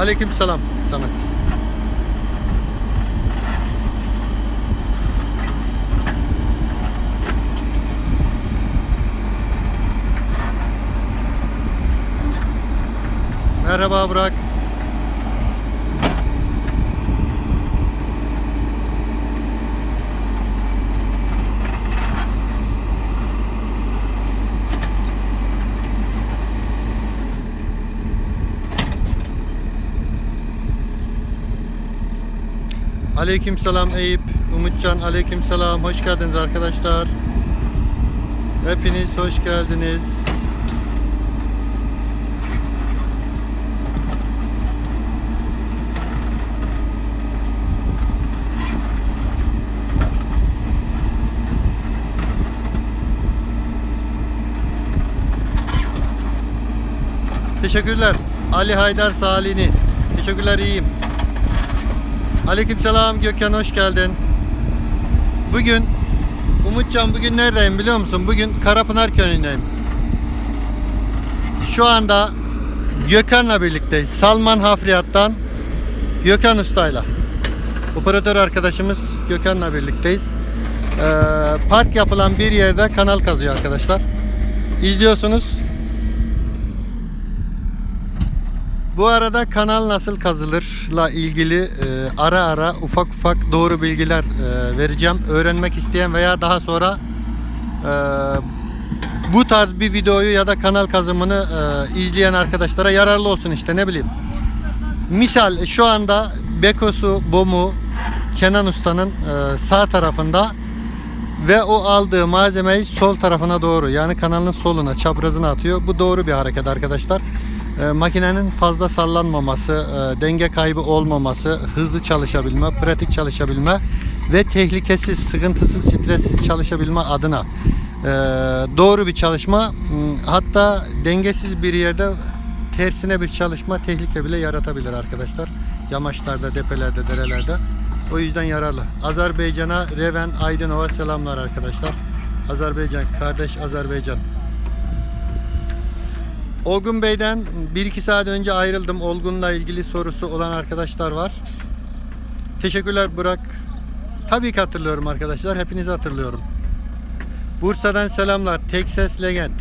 Aleyküm selam Samet. Merhaba Burak. Aleykümselam Eyüp, Umutcan aleykümselam. Hoş geldiniz arkadaşlar. Hepiniz hoş geldiniz. Teşekkürler. Ali Haydar Salini. Teşekkürler iyiyim. Aleykümselam Gökhan hoş geldin. Bugün Umutcan bugün neredeyim biliyor musun? Bugün Karapınar Köyü'ndeyim. Şu anda Gökhan'la birlikteyiz. Salman Hafriyat'tan Gökhan Usta'yla. Operatör arkadaşımız Gökhan'la birlikteyiz. Ee, park yapılan bir yerde kanal kazıyor arkadaşlar. İzliyorsunuz. Bu arada kanal nasıl kazılırla ilgili e, ara ara ufak ufak doğru bilgiler e, vereceğim. Öğrenmek isteyen veya daha sonra e, bu tarz bir videoyu ya da kanal kazımını e, izleyen arkadaşlara yararlı olsun işte ne bileyim. Misal şu anda Bekosu Bomu Kenan Usta'nın e, sağ tarafında ve o aldığı malzemeyi sol tarafına doğru yani kanalın soluna çaprazına atıyor. Bu doğru bir hareket arkadaşlar. E, makinenin fazla sallanmaması, e, denge kaybı olmaması, hızlı çalışabilme, pratik çalışabilme ve tehlikesiz, sıkıntısız, stressiz çalışabilme adına e, doğru bir çalışma. Hmm, Hatta dengesiz bir yerde tersine bir çalışma tehlike bile yaratabilir arkadaşlar. Yamaçlarda, tepelerde, derelerde. O yüzden yararlı. Azerbaycan'a, Reven, Aydınova selamlar arkadaşlar. Azerbaycan, kardeş Azerbaycan. Olgun Bey'den 1-2 saat önce ayrıldım. Olgun'la ilgili sorusu olan arkadaşlar var. Teşekkürler Burak. Tabii ki hatırlıyorum arkadaşlar. Hepinizi hatırlıyorum. Bursa'dan selamlar. Texas Legend.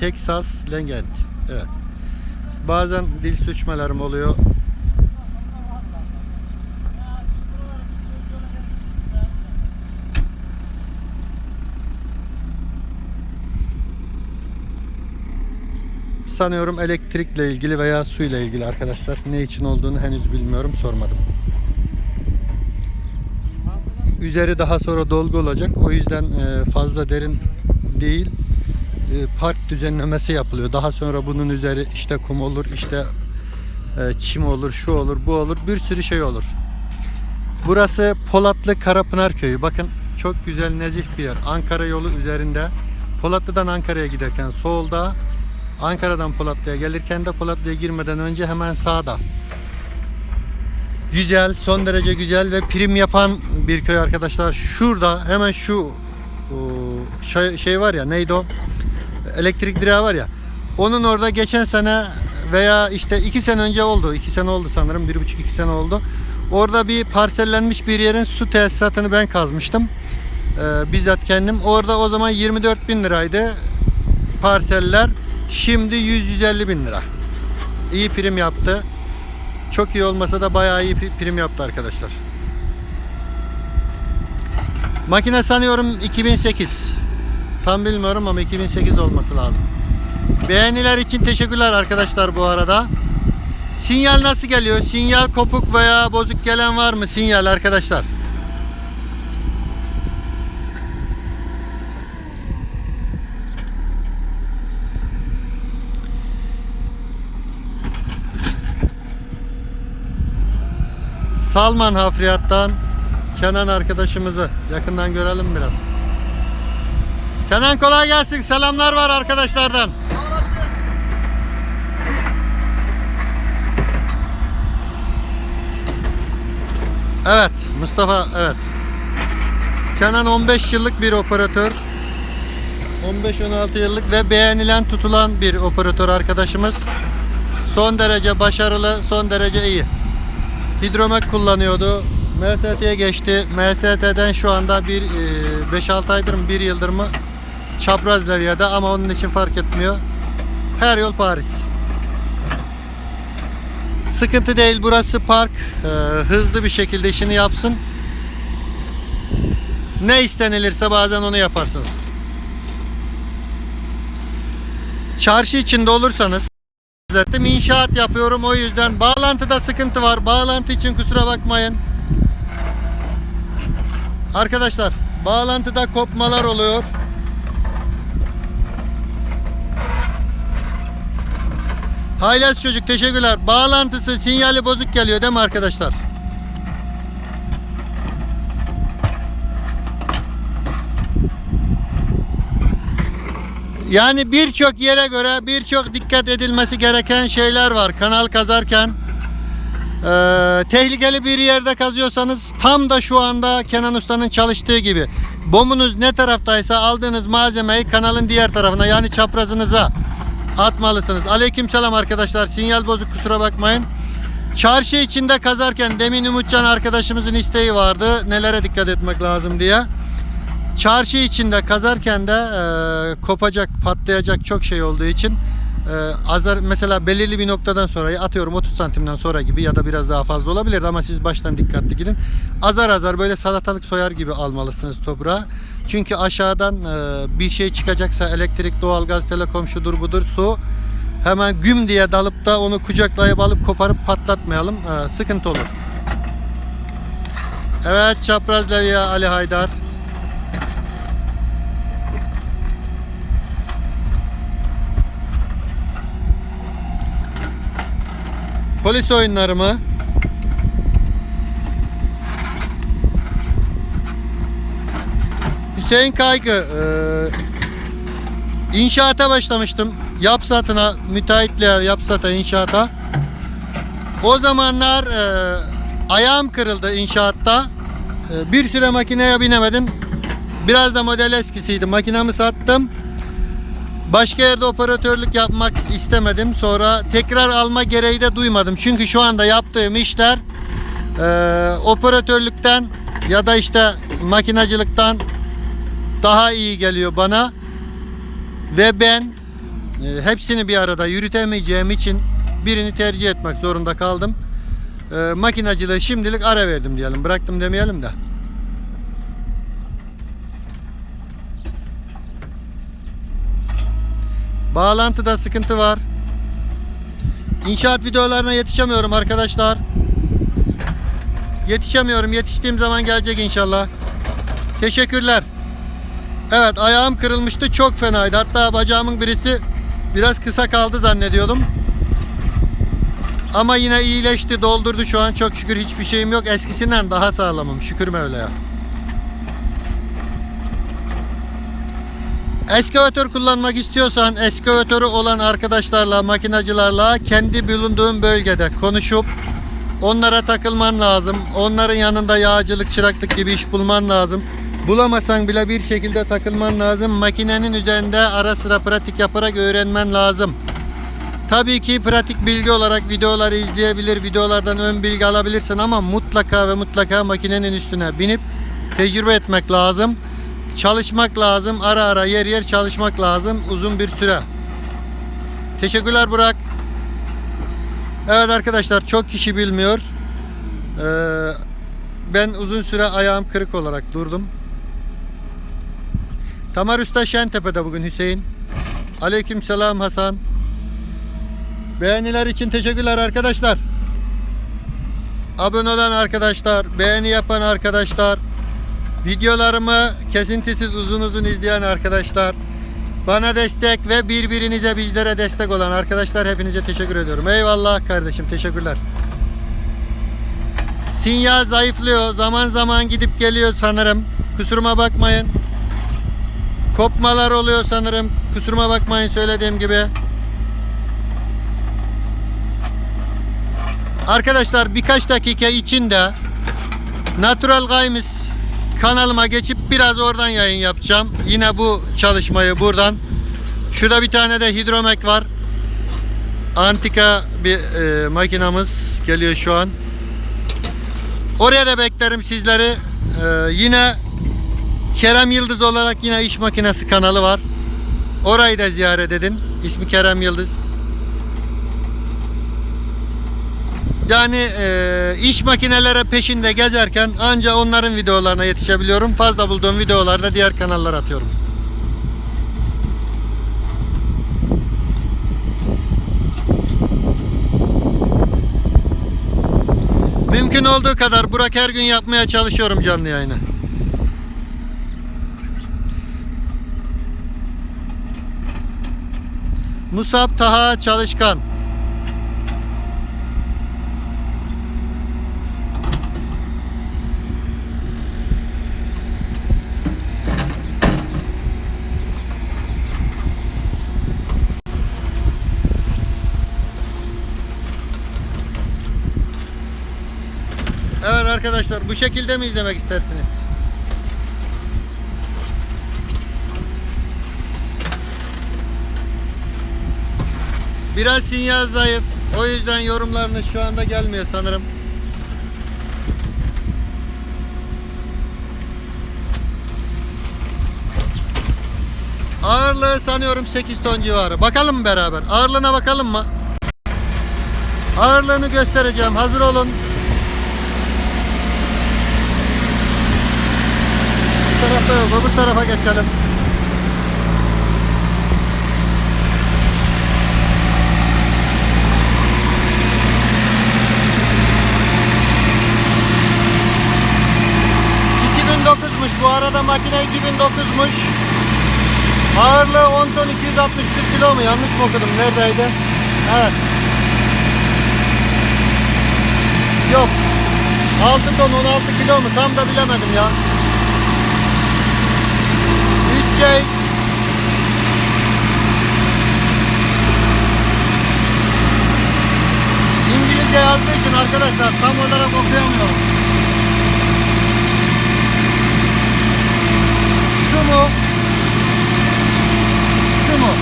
Texas Legend. Evet. Bazen dil suçmalarım oluyor. Sanıyorum elektrikle ilgili veya suyla ilgili arkadaşlar. Ne için olduğunu henüz bilmiyorum, sormadım. Üzeri daha sonra dolgu olacak. O yüzden e, fazla derin değil. E, Park düzenlemesi yapılıyor. Daha sonra bunun üzeri işte kum olur, işte e, çim olur, şu olur, bu olur. Bir sürü şey olur. Burası Polatlı Karapınar Köyü. Bakın çok güzel nezih bir yer. Ankara yolu üzerinde. Polatlı'dan Ankara'ya giderken solda, Ankara'dan Polatlı'ya gelirken de Polatlı'ya girmeden önce hemen sağda. Güzel, son derece güzel ve prim yapan bir köy arkadaşlar. Şurada hemen şu şey, şey var ya neydi o? Elektrik direği var ya. Onun orada geçen sene veya işte iki sene önce oldu. iki sene oldu sanırım. Bir buçuk iki sene oldu. Orada bir parsellenmiş bir yerin su tesisatını ben kazmıştım. Ee, bizzat kendim. Orada o zaman 24 bin liraydı parseller. Şimdi 100-150 bin lira. İyi prim yaptı. Çok iyi olmasa da bayağı iyi pri- prim yaptı arkadaşlar. Makine sanıyorum 2008. Tam bilmiyorum ama 2008 olması lazım. Beğeniler için teşekkürler arkadaşlar bu arada. Sinyal nasıl geliyor? Sinyal kopuk veya bozuk gelen var mı? Sinyal arkadaşlar. Salman Hafriyat'tan Kenan arkadaşımızı yakından görelim biraz. Kenan kolay gelsin. Selamlar var arkadaşlardan. Evet Mustafa evet. Kenan 15 yıllık bir operatör. 15-16 yıllık ve beğenilen tutulan bir operatör arkadaşımız. son derece başarılı, son derece iyi. Hidromek kullanıyordu. MST'ye geçti. MST'den şu anda bir e, 5-6 aydır mı 1 yıldır mı çapraz levyede ama onun için fark etmiyor. Her yol Paris. Sıkıntı değil burası park. Ee, hızlı bir şekilde işini yapsın. Ne istenilirse bazen onu yaparsınız. Çarşı içinde olursanız zaten inşaat yapıyorum o yüzden bağlantıda sıkıntı var. Bağlantı için kusura bakmayın. Arkadaşlar bağlantıda kopmalar oluyor. Haylaz çocuk teşekkürler. Bağlantısı sinyali bozuk geliyor değil mi arkadaşlar? Yani birçok yere göre birçok dikkat edilmesi gereken şeyler var. Kanal kazarken Ee, tehlikeli bir yerde kazıyorsanız tam da şu anda Kenan Usta'nın çalıştığı gibi bomunuz ne taraftaysa aldığınız malzemeyi kanalın diğer tarafına yani çaprazınıza atmalısınız. Aleykümselam arkadaşlar. Sinyal bozuk kusura bakmayın. Çarşı içinde kazarken demin Umutcan arkadaşımızın isteği vardı. Nelere dikkat etmek lazım diye. Çarşı içinde kazarken de e, kopacak, patlayacak çok şey olduğu için e, azar mesela belirli bir noktadan sonra atıyorum 30 santimden sonra gibi ya da biraz daha fazla olabilir ama siz baştan dikkatli gidin. Azar azar böyle salatalık soyar gibi almalısınız toprağı. Çünkü aşağıdan e, bir şey çıkacaksa elektrik, doğalgaz, telekom şudur budur su hemen güm diye dalıp da onu kucaklayıp alıp koparıp patlatmayalım. E, sıkıntı olur. Evet çapraz levye Ali Haydar. Polis oyunları mı? Hüseyin Kaygı e, inşaata başlamıştım. Yapsatına, müteahhitle yapsata inşaata. O zamanlar e, ayağım kırıldı inşaatta. E, bir süre makineye binemedim. Biraz da model eskisiydi. Makinamı sattım. Başka yerde operatörlük yapmak istemedim. Sonra tekrar alma gereği de duymadım. Çünkü şu anda yaptığım işler e, operatörlükten ya da işte makinacılıktan daha iyi geliyor bana. Ve ben e, hepsini bir arada yürütemeyeceğim için birini tercih etmek zorunda kaldım. E, makinacılığı şimdilik ara verdim diyelim. Bıraktım demeyelim de. Bağlantıda sıkıntı var. İnşaat videolarına yetişemiyorum arkadaşlar. Yetişemiyorum. Yetiştiğim zaman gelecek inşallah. Teşekkürler. Evet ayağım kırılmıştı. Çok fenaydı. Hatta bacağımın birisi biraz kısa kaldı zannediyordum. Ama yine iyileşti, doldurdu şu an. Çok şükür hiçbir şeyim yok. Eskisinden daha sağlamım. Şükür Mevla'ya. Eskavatör kullanmak istiyorsan eskavatörü olan arkadaşlarla, makinacılarla kendi bulunduğun bölgede konuşup onlara takılman lazım. Onların yanında yağcılık, çıraklık gibi iş bulman lazım. Bulamasan bile bir şekilde takılman lazım. Makinenin üzerinde ara sıra pratik yaparak öğrenmen lazım. Tabii ki pratik bilgi olarak videoları izleyebilir, videolardan ön bilgi alabilirsin ama mutlaka ve mutlaka makinenin üstüne binip tecrübe etmek lazım. Çalışmak lazım. Ara ara yer yer çalışmak lazım uzun bir süre. Teşekkürler Burak. Evet arkadaşlar çok kişi bilmiyor. Ee, ben uzun süre ayağım kırık olarak durdum. Tamar Usta Şentepe'de bugün Hüseyin. Aleyküm selam Hasan. Beğeniler için teşekkürler arkadaşlar. Abone olan arkadaşlar, beğeni yapan arkadaşlar, videolarımı kesintisiz uzun uzun izleyen arkadaşlar, bana destek ve birbirinize bizlere destek olan arkadaşlar hepinize teşekkür ediyorum. Eyvallah kardeşim, teşekkürler. Sinyal zayıflıyor. Zaman zaman gidip geliyor sanırım. Kusuruma bakmayın. Kopmalar oluyor sanırım. Kusuruma bakmayın söylediğim gibi. Arkadaşlar birkaç dakika içinde Natural Gaymis kanalıma geçip biraz oradan yayın yapacağım. Yine bu çalışmayı buradan. Şurada bir tane de hidromek var. antika bir e, makinamız geliyor şu an. Oraya da beklerim sizleri. E, yine Kerem Yıldız olarak yine iş makinesi kanalı var. Orayı da ziyaret edin. İsmi Kerem Yıldız. Yani e, iş makinelere peşinde gezerken anca onların videolarına yetişebiliyorum. Fazla bulduğum videoları da diğer kanallara atıyorum. Mümkün olduğu kadar Burak her gün yapmaya çalışıyorum canlı yayını. Musab Taha Çalışkan. Evet arkadaşlar bu şekilde mi izlemek istersiniz? Biraz sinyal zayıf. O yüzden yorumlarınız şu anda gelmiyor sanırım. Ağırlığı sanıyorum 8 ton civarı. Bakalım mı beraber? Ağırlığına bakalım mı? Ağırlığını göstereceğim. Hazır olun. Tarafta yok. Öbür tarafa geçelim. ...2009'muş. Bu arada makine 2009'muş. Ağırlığı 10 ton 261 kilo mu? Yanlış mı okudum? Neredeydi? Evet. Yok. 6 ton 16 kilo mu? Tam da bilemedim ya. Arkadaşlar tam olarak okuyamıyorum. Şu mu? Şu mu?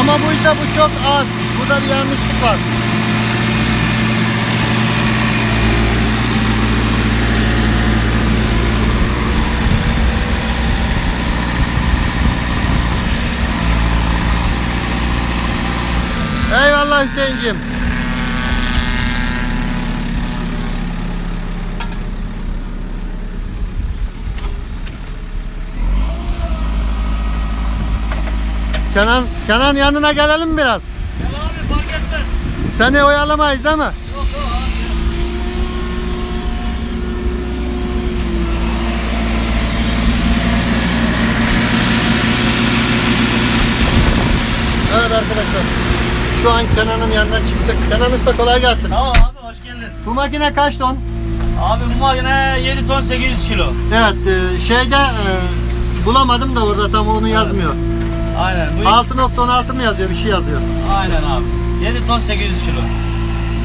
Ama buysa bu çok az. Burada bir yanlışlık var. Eyvallah Hüseyin'cim. Kenan, Kenan yanına gelelim biraz? Gel abi fark etmez. Seni oyalamayız değil mi? Yok yok abi. Evet arkadaşlar. Şu an Kenan'ın yanına çıktık. Kenan Usta kolay gelsin. Tamam abi hoş geldin. Bu makine kaç ton? Abi bu makine 7 ton 800 kilo. Evet e, şeyde e, bulamadım da orada tam onu yazmıyor. Aynen bu 6.16 mı yazıyor bir şey yazıyor. Aynen abi. 7 ton 800 kilo.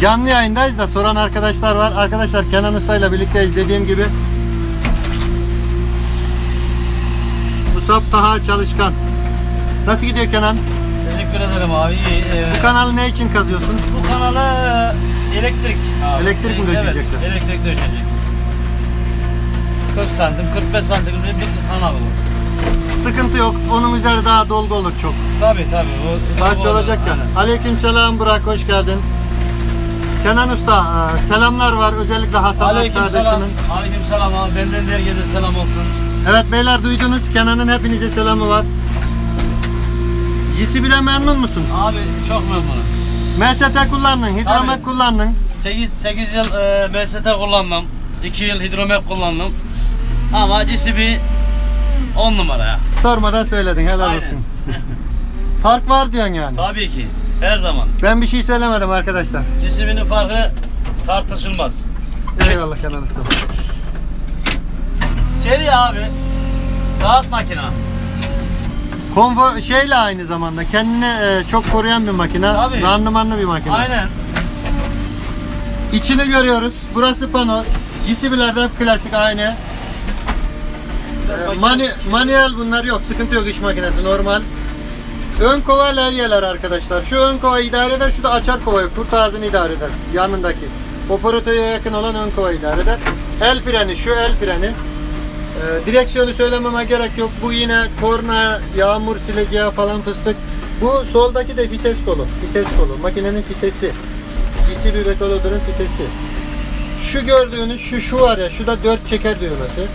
Canlı yayındayız da soran arkadaşlar var. Arkadaşlar Kenan Usta ile birlikteyiz dediğim gibi. Musab Taha Çalışkan. Nasıl gidiyor Kenan? Teşekkür ederim abi. Ee, Bu kanalı ne için kazıyorsun? bu kanalı e, elektrik abi. Elektrik mi Evet döşeyecekler? elektrik döşecek. 40 santim 45 santim bir kanal bu. Sıkıntı yok. Onun üzeri daha dolgu olur çok. Tabi tabi. Bu, olacak ya. aynen. Aleykümselam Burak hoş geldin. Kenan Usta e, selamlar var özellikle Hasan Aleyküm selam. kardeşimin. Aleyküm selam abi. Benden de herkese selam olsun. Evet beyler duydunuz Kenan'ın hepinize selamı var. Yisibi'den memnun musun? Abi çok memnunum. MST kullandın, hidromek Tabii. kullandın. 8, 8 yıl e, MST kullandım. 2 yıl hidromek kullandım. Ama GCB 10 numara ya. Sormadan söyledin helal Aynen. olsun. Fark var diyorsun yani. Tabii ki. Her zaman. Ben bir şey söylemedim arkadaşlar. GCB'nin farkı tartışılmaz. Eyvallah Kenan Usta. Seri abi. Rahat makina. Konfor şeyle aynı zamanda kendine e, çok koruyan bir makine. Tabii. Randımanlı bir makine. Aynen. İçini görüyoruz. Burası pano. GCB'lerde hep klasik aynı. E, Mani, manuel bunlar yok. Sıkıntı yok iş makinesi normal. Ön kova levyeler arkadaşlar. Şu ön kova idare eder, şu da açar kovayı. Kurt ağzını idare eder. Yanındaki. Operatöre yakın olan ön kova idare eder. El freni, şu el freni. Ee, direksiyonu söylememe gerek yok. Bu yine korna, yağmur sileceği falan fıstık. Bu soldaki de vites kolu. Vites kolu. Makinenin vitesi. GC bir Betolodur'un vitesi. Şu gördüğünüz şu şu var ya şu da dört çeker düğmesi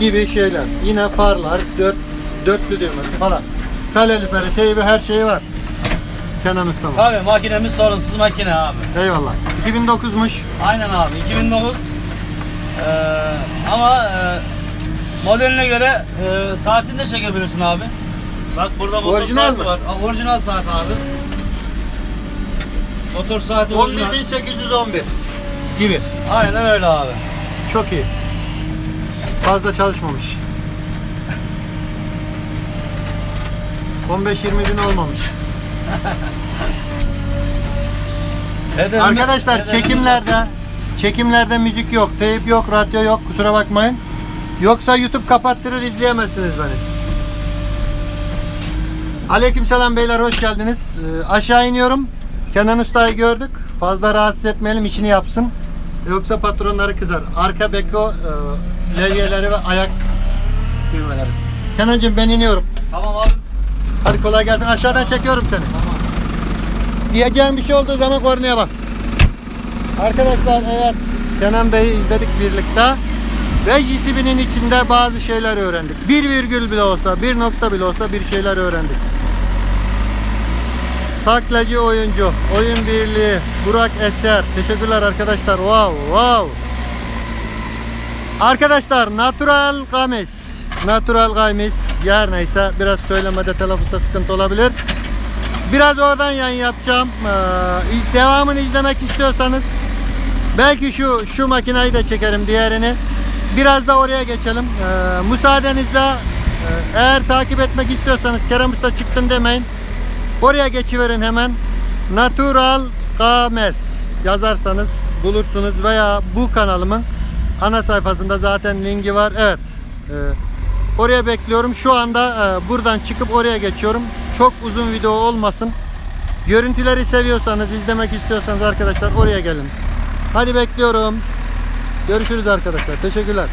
gibi şeyler. Yine farlar, dört, dörtlü düğmesi falan. Kaloriferi, teybi her şeyi var. Kenan Usta'nın. Tabii makinemiz sorunsuz makine abi. Eyvallah. 2009'muş. Aynen abi 2009. Ee, ama e, modeline göre e, saatini de çekebilirsin abi. Bak burada motor Orijinal saati mi? var. Aa, Orijinal saat abi. Motor saati orijinal. 11.811 gibi. Aynen öyle abi. Çok iyi. Fazla çalışmamış. 15-20 bin olmamış. Arkadaşlar çekimlerde çekimlerde müzik yok, teyp yok, radyo yok. Kusura bakmayın. Yoksa YouTube kapattırır izleyemezsiniz beni. Aleykümselam beyler hoş geldiniz. Ee, aşağı iniyorum. Kenan Usta'yı gördük. Fazla rahatsız etmeyelim işini yapsın. Yoksa patronları kızar. Arka beko e, levyeleri ve ayak düğmeleri. Kenancığım ben iniyorum. Tamam abi. Hadi kolay gelsin. Aşağıdan çekiyorum seni. Diyeceğim bir şey olduğu zaman kornaya bas. Arkadaşlar evet Kenan Bey'i izledik birlikte. Ve GCB'nin içinde bazı şeyler öğrendik. Bir virgül bile olsa, bir nokta bile olsa bir şeyler öğrendik. Taklacı oyuncu, oyun birliği, Burak Eser. Teşekkürler arkadaşlar. Wow, wow. Arkadaşlar Natural Gamis. Natural Gamis. Yer neyse biraz söylemede telaffuzda sıkıntı olabilir. Biraz oradan yayın yapacağım. Ee, devamını izlemek istiyorsanız belki şu şu makineyi de çekerim diğerini. Biraz da oraya geçelim. Ee, müsaadenizle e, eğer takip etmek istiyorsanız Kerem Usta çıktın demeyin. Oraya geçiverin hemen. Natural Games yazarsanız bulursunuz veya bu kanalımın ana sayfasında zaten linki var. Evet. Ee, oraya bekliyorum. Şu anda e, buradan çıkıp oraya geçiyorum. Çok uzun video olmasın. Görüntüleri seviyorsanız, izlemek istiyorsanız arkadaşlar oraya gelin. Hadi bekliyorum. Görüşürüz arkadaşlar. Teşekkürler.